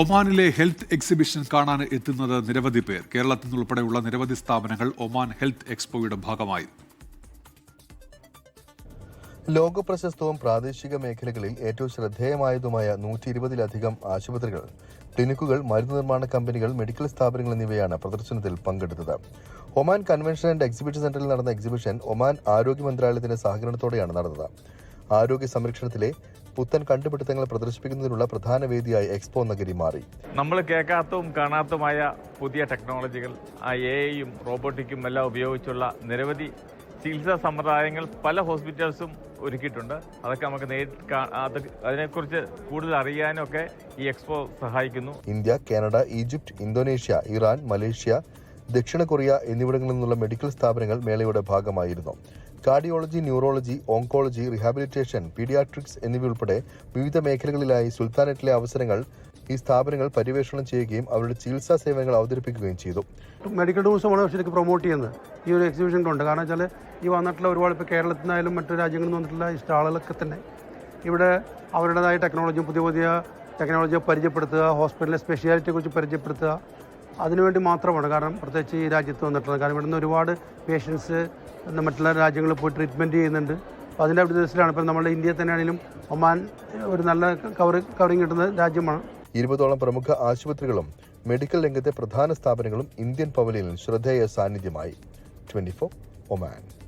ഒമാനിലെ health exhibition കാണാൻ എത്തുന്നത് നിരവധി പേർ. കേരളത്തിൽ നിന്നുൾപ്പെടെയുള്ള നിരവധി സ്ഥാപനങ്ങൾ ഒമാൻ ഹെൽത്ത് എക്സ്പോയുടെ ഭാഗമായി. ലോക പ്രശസ്തവും പ്രാദേശിക മേഖലകളിൽ ഏറ്റവും ശ്രദ്ധേയമായതുമായ നൂറ്റി ഇരുപതിലധികം ആശുപത്രികൾ ക്ലിനിക്കുകൾ മരുന്ന് നിർമ്മാണ കമ്പനികൾ മെഡിക്കൽ സ്ഥാപനങ്ങൾ എന്നിവയാണ് പ്രദർശനത്തിൽ പങ്കെടുത്തത്. ഒമാൻ കൺവെൻഷൻ ആൻഡ് എക്സിബിഷൻ സെന്ററിൽ നടന്ന എക്സിബിഷൻ ഒമാൻ ആരോഗ്യ മന്ത്രാലയത്തിന്റെ സഹകരണത്തോടെയാണ് നടന്നത്. ആരോഗ്യ സംരക്ഷണത്തിലെ പുത്തൻ കണ്ടുപിടുത്തങ്ങൾ പ്രദർശിപ്പിക്കുന്നതിനുള്ള പ്രധാന വേദിയായി എക്സ്പോ നഗരി മാറി. നമ്മൾ കേൾക്കാത്തതും കാണാത്തതുമായ പുതിയ ടെക്നോളജികൾ ആ എ ഐയും റോബോട്ടിക്കും എല്ലാം ഉപയോഗിച്ചുള്ള നിരവധി ചികിത്സാ സമ്പ്രദായങ്ങൾ പല ഹോസ്പിറ്റൽസും ഒരുക്കിയിട്ടുണ്ട്. അതൊക്കെ നമുക്ക് നേരിട്ട് അത് അതിനെക്കുറിച്ച് കൂടുതൽ അറിയാനൊക്കെ ഈ എക്സ്പോ സഹായിക്കുന്നു. India Canada Egypt Indonesia Iran Malaysia ദക്ഷിണ കൊറിയ എന്നിവിടങ്ങളിൽ നിന്നുള്ള മെഡിക്കൽ സ്ഥാപനങ്ങൾ മേളയുടെ ഭാഗമായിരുന്നു. Cardiology neurology oncology rehabilitation paediatrics എന്നിവയുൾപ്പെടെ വിവിധ മേഖലകളിലായി സുൽത്താനറ്റിലെ അവസരങ്ങൾ ഈ സ്ഥാപനങ്ങൾ പര്യവേഷണം ചെയ്യുകയും അവരുടെ ചികിത്സാ സേവനങ്ങൾ അവതരിപ്പിക്കുകയും ചെയ്തു. മെഡിക്കൽ ടൂറിസമാണ് ശരിക്കും പ്രൊമോട്ട് ചെയ്യുന്നത്. ഈ ഒരു എക്സിബിഷൻ കൊണ്ട്. കാരണം വെച്ചാൽ ഈ വന്നിട്ടുള്ള ഒരുപാട് ഇപ്പോൾ കേരളത്തിൽ നിന്നായാലും മറ്റു രാജ്യങ്ങളിൽ നിന്ന് വന്നിട്ടുള്ള ഈ സ്റ്റാളുകളൊക്കെ തന്നെ ഇവിടെ അവരുടേതായ ടെക്നോളജിയും പുതിയ പുതിയ ടെക്നോളജിയെ പരിചയപ്പെടുത്തുക ഹോസ്പിറ്റലിലെ സ്പെഷ്യാലിറ്റിയെ കുറിച്ച് പരിചയപ്പെടുത്തുക അതിനുവേണ്ടി മാത്രമാണ്. കാരണം പ്രത്യേകിച്ച് ഈ രാജ്യത്ത് വന്നിട്ടുള്ളത്. കാരണം ഇവിടുന്ന് ഒരുപാട് പേഷ്യൻസ് മറ്റുള്ള രാജ്യങ്ങളിൽ പോയി ട്രീറ്റ്മെന്റ് ചെയ്യുന്നുണ്ട്. അപ്പോൾ അതിന്റെ അഭിവൃദ്ധിയിലാണ് ഇപ്പോൾ നമ്മുടെ ഇന്ത്യയിൽ തന്നെയാണെങ്കിലും ഒമാൻ ഒരു നല്ല കവർ കവറിങ് കിട്ടുന്ന രാജ്യമാണ്. ഇരുപതോളം പ്രമുഖ ആശുപത്രികളും മെഡിക്കൽ രംഗത്തെ പ്രധാന സ്ഥാപനങ്ങളും ഇന്ത്യൻ പവലിയനിൽ ശ്രദ്ധേയ സാന്നിധ്യമായി. Twenty Oman.